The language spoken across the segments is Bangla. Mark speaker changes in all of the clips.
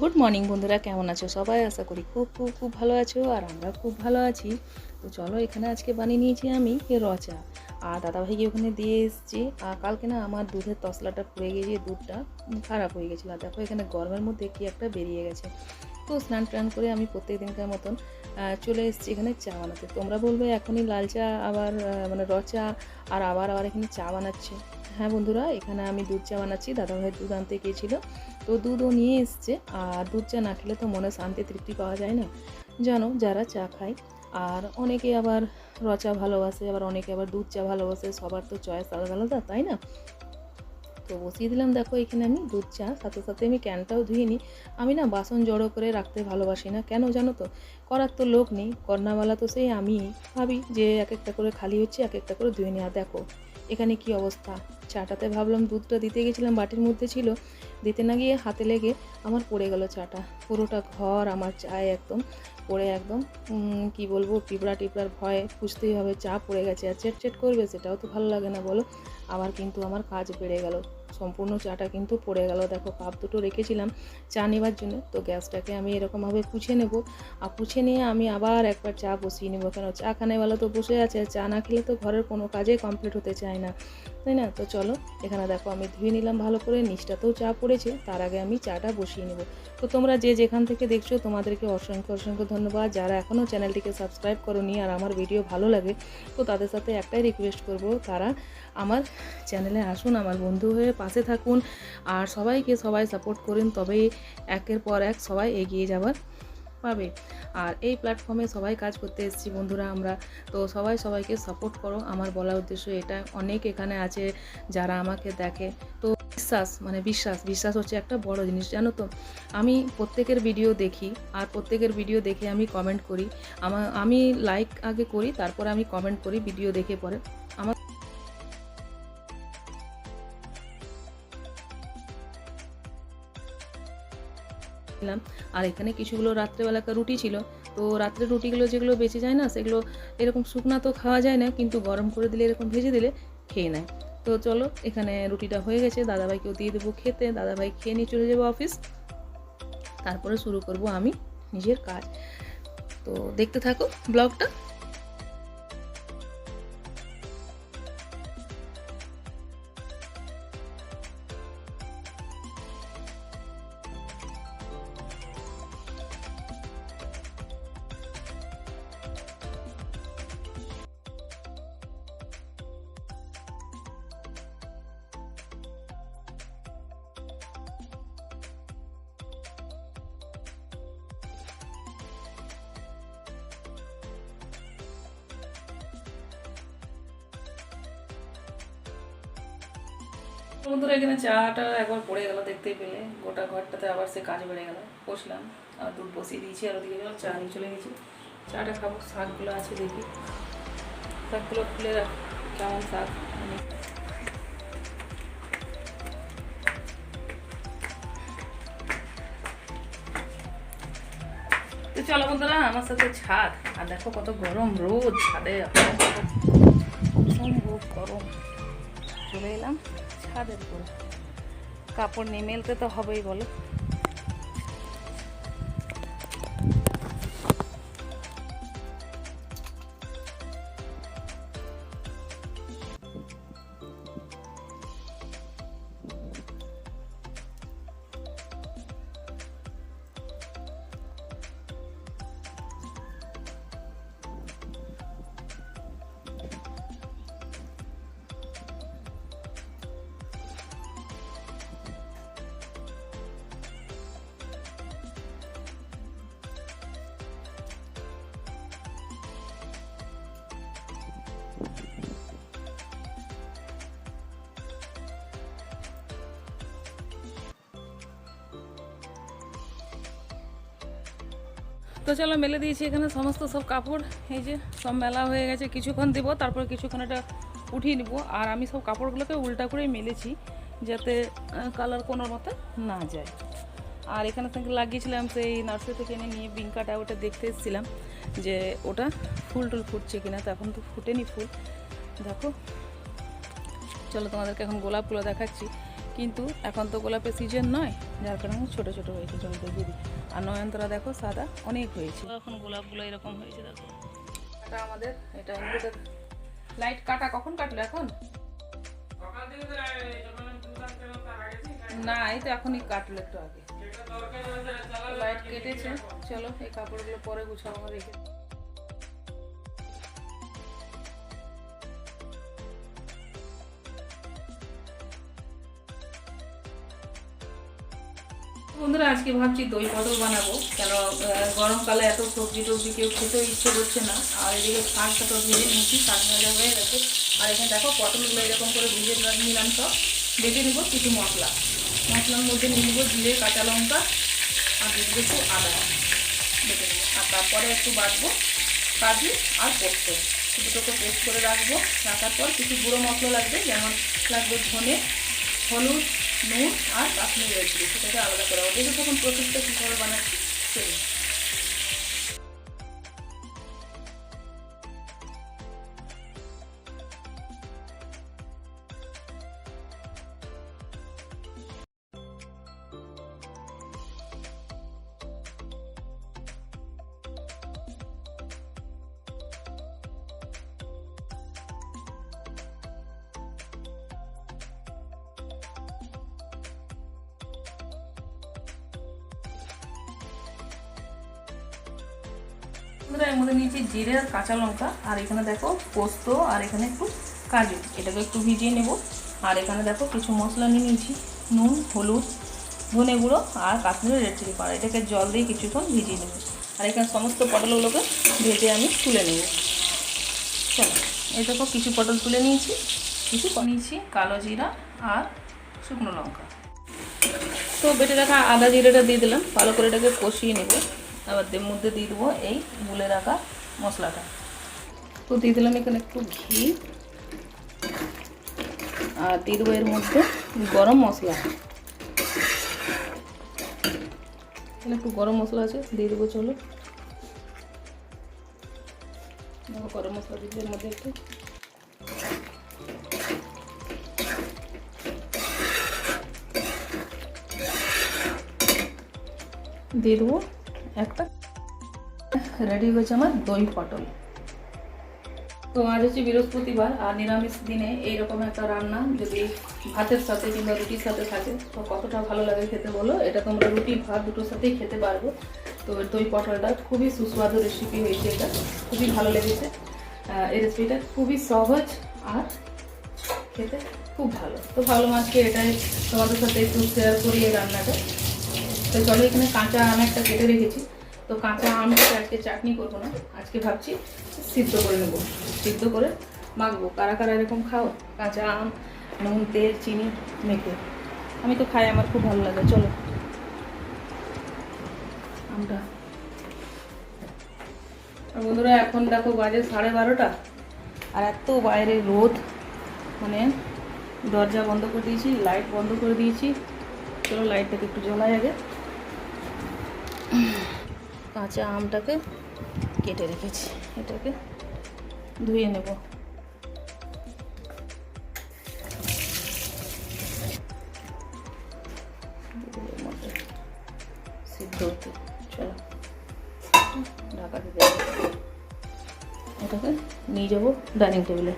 Speaker 1: গুড মর্নিং বন্ধুরা। কেমন আছো সবাই? আশা করি খুব খুব খুব ভালো আছো আর আমরা খুব ভালো আছি। তো চলো এখানে আজকে বানিয়ে নিয়েছি আমি রচা। আর দাদাভাইকে ওখানে দিয়ে এসেছি। আর কালকে না আমার দুধের তসলাটা পুড়ে গিয়ে দুধটা খারাপ হয়ে গেছিল। আর দেখো এখানে গরমের মধ্যে কি একটা বেরিয়ে গেছে। তো স্নান টান করে আমি প্রত্যেক দিনকার মতন চলে এসেছি এখানে চা বানাতে। তোমরা বলবে এখনই লাল চা, আবার মানে রচা, আর আবার আবার এখানে চা বানাচ্ছে। হ্যাঁ বন্ধুরা, এখানে আমি দুধ চা বানাচ্ছি। দাদাভাই দুধ আনতে গিয়েছিল। তো দুধও নিয়ে এসছে। আর দুধ চা না খেলে তো মনে শান্তি তৃপ্তি পাওয়া যায় না। জানো, যারা চা খায়, আর অনেকে আবার রচা ভালোবাসে, আবার অনেকে আবার দুধ চা ভালোবাসে, সবার তো চয়েস আলাদা আলাদা, তাই না? তো বসিয়ে দিলাম, দেখো এখানে আমি দুধ চা, সাথে সাথে আমি ক্যানটাও ধুয়ে নিই। আমি না বাসন জড়ো করে রাখতে ভালোবাসি না। কেন জানো তো? করার তো লোক নেই কর্নাওয়ালা তো সেই আমি ভাবি যে এক একটা করে খালি হচ্ছে, এক একটা করে ধুয়ে নেওয়া দেখো এখানে কি অবস্থা? চাটাতে ভাবলাম দুধটা দিতে গেছিলাম, বাটির মধ্যে ছিল। দিতে না গিয়ে হাতে লেগে আমার পড়ে গেল চাটা। পুরোটা ঘর আমার চায় একদম, পড়ে একদম। কি বলব টিপড়া টিপড়ার ভয়ে খুঁজতেই হবে চা পড়ে গেছে। আর চেট চেট করবে, সেটাও তো ভালো লাগে না, বলো। আবার কিন্তু আমার কাজ বেড়ে গেল। সম্পূর্ণ চাটা কিন্তু পড়ে গেল। দেখো, কাপ দুটো রেখেছিলাম চা নেবার জন্য। তো গ্যাসটাকে আমি এরকমভাবে পুছে নেব। আর পুছে নিয়ে আমি আবার একবার চা বসিয়ে নেব। কেন, চা খানেওয়ালা তো বসে আছে, চা না খেলে তো ঘরের কোনো কাজে কমপ্লিট হতে চায় না। তাই না? তো চলো, এখানে দেখো আমি ধুয়ে নিলাম ভালো করে। নিচটাতেও চা পড়েছে। তার আগে আমি চাটা বসিয়ে নেব। তো তোমরা যে যেখান থেকে দেখছ, তোমাদেরকে অসংখ্য অসংখ্য ধন্যবাদ। যারা এখনও চ্যানেলটিকে সাবস্ক্রাইব করোনি আর আমার ভিডিও ভালো লাগে, তো তাদের সাথে একটাই রিকোয়েস্ট করব। তারা আমার চ্যানেলে আসুন, আমার বন্ধু হয়ে পাশে থাকুন আর সবাইকে সবাই সাপোর্ট করুন তবেই একের পর এক সবাই এগিয়ে যাবার পাবে। আর এই প্ল্যাটফর্মে সবাই কাজ করতে এসেছি বন্ধুরা আমরা। তো সবাই সবাইকে সাপোর্ট করো। আমার বলার উদ্দেশ্য এটা। অনেক এখানে আছে যারা আমাকে দেখে। তো বিশ্বাস মানে বিশ্বাস বিশ্বাস হচ্ছে একটা বড় জিনিস, জানো তো? আমি প্রত্যেকের ভিডিও দেখি আর প্রত্যেকের ভিডিও দেখে আমি কমেন্ট করি। আমার আমি লাইক আগে করি, তারপর আমি কমেন্ট করি ভিডিও দেখে পরে। আমার আর এখানে কিছুগুলো রাত্রেবেলাকার রুটি ছিল। তো রাত্রে রুটিগুলো যেগুলো বেঁচে যায় না, সেগুলো এরকম শুকনা তো খাওয়া যায় না, কিন্তু গরম করে দিলে, এরকম ভেজে দিলে খেয়ে নেয়। তো চলো, এখানে রুটিটা হয়ে গেছে। দাদাভাইকেও দিয়ে দেবো খেতে। দাদাভাই খেয়ে নিয়ে চলে যাব অফিস। তারপরে শুরু করব আমি নিজের কাজ। তো দেখতে থাকো ব্লগটা। বন্ধুরা এখানে চাটা একবার পড়ে গেল দেখতেই পেলে। গোটা ঘরটাতে আবার সে কাজ বেড়ে গেল। বসলাম, আর দুধ বসিয়ে দিয়েছি, আর ওদিকে গেলাম চা নিয়ে চলে গেছি। চাটা খাব, শাকগুলো আছে দেখি। শাকগুলো খুলে রাখ, কেমন শাক? চলো বন্ধুরা, আমার সাথে ছাদ। আর দেখো কত গরম রোদ, ছাদে। গরম। চলে এলাম। ছাদের উপরে কাপড় নিয়ে মেলতে তো হবেই বলো। তো চলো মেলে দিয়েছি এখানে সমস্ত সব কাপড়। এই যে সব মেলা হয়ে গেছে, কিছুক্ষণ দেবো, তারপর কিছুক্ষণ এটা উঠিয়ে নিব। আর আমি সব কাপড়গুলোকে উল্টা করে মেলেছি, যাতে কালার কোনো মতো না যায়। আর এখানে থেকে লাগিয়েছিলাম সেই নার্সারি থেকে এনে নিয়ে বিঙ্কাটা ওটা দেখতে এসেছিলাম যে ওটা ফুল টুল ফুটছে কিনা, তো এখন তো ফুটেনি ফুল। দেখো, চলো তোমাদেরকে এখন গোলাপগুলো দেখাচ্ছি। কিন্তু এখন তো গোলাপের সিজন নয় যার কারণে ছোটো ছোটো হয়েছে জমিতে দিদি আর নয়নতরা দেখো সাদা অনেক হয়েছে। এখন গোলাপগুলো এরকম হয়েছে দেখো। এটা আমাদের এটা ইনভার্টার লাইট কাটা কখন কাটলো এখন? না এই তো এখনই কাটলো একটু আগে। লাইট কেটেছে চলো এই কাপড়গুলো পরে গুছাবো রেখে বন্ধুরা, আজকে ভাবছি দই পটল বানাবো। কেন গরমকালে এত সবজি টবজি কেউ খেতেও ইচ্ছে করছে না। আর এদিকে শাকটা তো ভেজে নিয়েছি, শাক ভাজা হয়ে গেছে। আর এখানে দেখো, পটলগুলো এরকম করে ভেজে নিলাম সব। বেটে নেব কিছু মশলা। মশলার মধ্যে নিয়ে নেব জিরে, কাঁচা লঙ্কা, আর দিয়ে একটু আদা। বেটে নেব। আর তারপরে একটু বাটবো কাজু আর পোস্ত। দুটোকে পেস্ট করে রাখব। রাখার পর কিছু গুঁড়ো মশলা লাগবে, যেমন লাগবে ধনে, হলুদ নুন আর কাশ্মীরি রেড চিলি সেটাকে আলাদা করা হবে। তখন প্রসেসটা কীভাবে বানাচ্ছি সেই বন্ধুরা এর মধ্যে নিয়েছি জিরে আর কাঁচা লঙ্কা। আর এখানে দেখো পোস্ত আর এখানে একটু কাজু। এটাকে একটু ভিজিয়ে নেব। আর এখানে দেখো কিছু মশলা নিয়ে নিয়েছি। নুন, হলুদ, ধনে গুঁড়ো আর কাশ্মীরি রেড চিলি পাউডার এটাকে জল দিয়ে কিছুক্ষণ ভিজিয়ে নেব। আর এখানে সমস্ত পটলগুলোকে ভেজে আমি তুলে নেব। চলো, এই দেখো কিছু পটল তুলে নিয়েছি। কিছু নিয়েছি কালো জিরা আর শুকনো লঙ্কা। তো বেটে রাখা আদা জিরাটা দিয়ে দিলাম। ভালো করে এটাকে কষিয়ে নেব। আবার এর মধ্যে দিয়ে দেবো এই গুলে রাখা মশলাটা। তো দিয়ে দিলাম এখানে একটু ঘি। আর দিয়ে দেবো এর মধ্যে গরম মশলা। এখানে একটু গরম মশলা আছে, দিয়ে দেবো চলো। গরম মশলা দিয়ে এর মধ্যে একটু। দিয়ে দেবো রেডি হয়েছে আমার দই পটল। তো আজ হচ্ছে বৃহস্পতিবার আর নিরামিষ দিনে এইরকম একটা রান্না, যদি ভাতের সাথে কিংবা রুটির সাথে থাকে, তো কতটা ভালো লাগে খেতে বলো? এটা তোমরা রুটি, ভাত দুটোর সাথেই খেতে পারব। তো দই পটলটা খুবই সুস্বাদু রেসিপি হয়েছে এটা। খুবই ভালো লেগেছে। এই রেসিপিটা খুবই সহজ আর খেতে খুব ভালো। তো ভালো আজকে এটাই তোমাদের সাথে একটু শেয়ার করি এই রান্নাটা। তো চলো এখানে কাঁচা আম একটা কেটে রেখেছি। তো কাঁচা আমটাকে আজকে চাটনি করব না, আজকে ভাবছি সিদ্ধ করে নেব। সিদ্ধ করে মাখবো। কারা কারা এরকম খাও? কাঁচা আম, নুন, তেল, চিনি মেখে। আমি তো খাই, আমার খুব ভালো লাগে। চলো। আমটা। আর বন্ধুরা, এখন দেখো বাজে সাড়ে বারোটা, আর এত বাইরে রোদ। মানে দরজা বন্ধ করে দিয়েছি, লাইট বন্ধ করে দিয়েছি। চলো, লাইটটাকে একটু জ্বলাই আগে। কাঁচা আমটাকে কেটে রেখেছি। এটাকে ধুয়ে নেব। সিদ্ধ হতে চলো। ঢাকা দিতে এটাকে নিয়ে যাব ডাইনিং টেবিলে।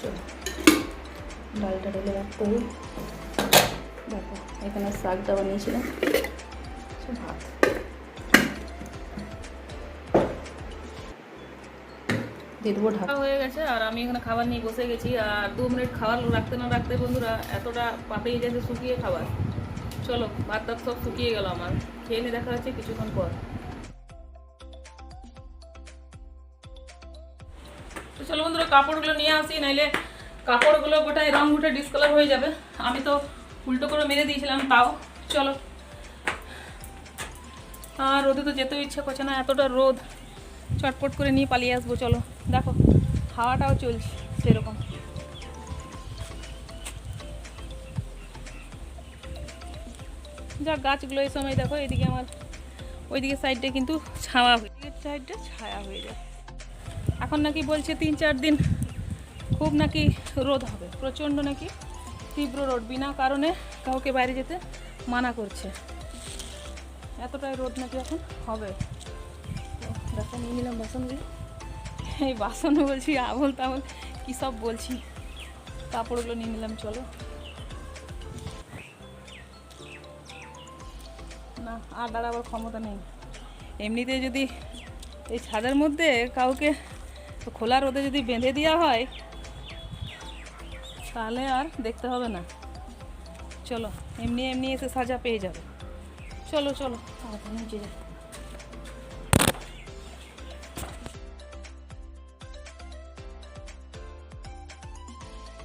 Speaker 1: চলো। ডালটা ঢেলে রাখতে হবে। এখানে শাকটা বানিয়েছিলাম ভাত। হয়ে গেছে, আর আমি এখানে খাবার নিয়ে বসে গেছি, আর দু মিনিট খাবার রাখতে না রাখতে বন্ধুরা, এতটা গেছে শুকিয়ে খাবার। চলো সব শুকিয়ে গেল আমার। খেয়ে নিয়ে দেখা যাচ্ছে কিছুক্ষণ পর। তো চলো বন্ধুরা, কাপড়গুলো নিয়ে আসি, নাইলে কাপড়গুলো গোটায় রং উঠে ডিসকালার হয়ে যাবে। আমি তো উল্টো করে মেরে দিয়েছিলাম, তাও। চলো। আর রোদে তো যেতেও ইচ্ছা করছে না, এতটা রোদ। চটপট করে নিয়ে পালিয়ে আসব, চলো। দেখো, হাওয়াটাও চলছে সেরকম। যা গাছগুলো এই সময় দেখো, এদিকে আমার, ওইদিকে সাইডটা কিন্তু ছাওয়া হয়ে সাইডটা ছায়া হয়ে যায়। এখন নাকি বলছে তিন চার দিন
Speaker 2: খুব নাকি রোদ হবে, প্রচণ্ড নাকি তীব্র রোদ, বিনা কারণে কাউকে বাইরে যেতে মানা করছে। এতটাই রোদ নাকি এখন? হবে। দেখো নিয়ে নিলাম বাসনগুলো এই বাসন বলছি, আবল তাবল কী সব বলছি। কাপড়গুলো নিয়ে নিলাম, চলো। না, আর দাঁড়াবার ক্ষমতা নেই। এমনিতে যদি এই ছাদের মধ্যে কাউকে খোলা রোদে যদি বেঁধে দেওয়া হয় তাহলে আর দেখতে হবে না। চলো, এমনি এমনি এসে সাজা পেয়ে যাবে। চলো চলো, তাড়াতাড়ি নিচে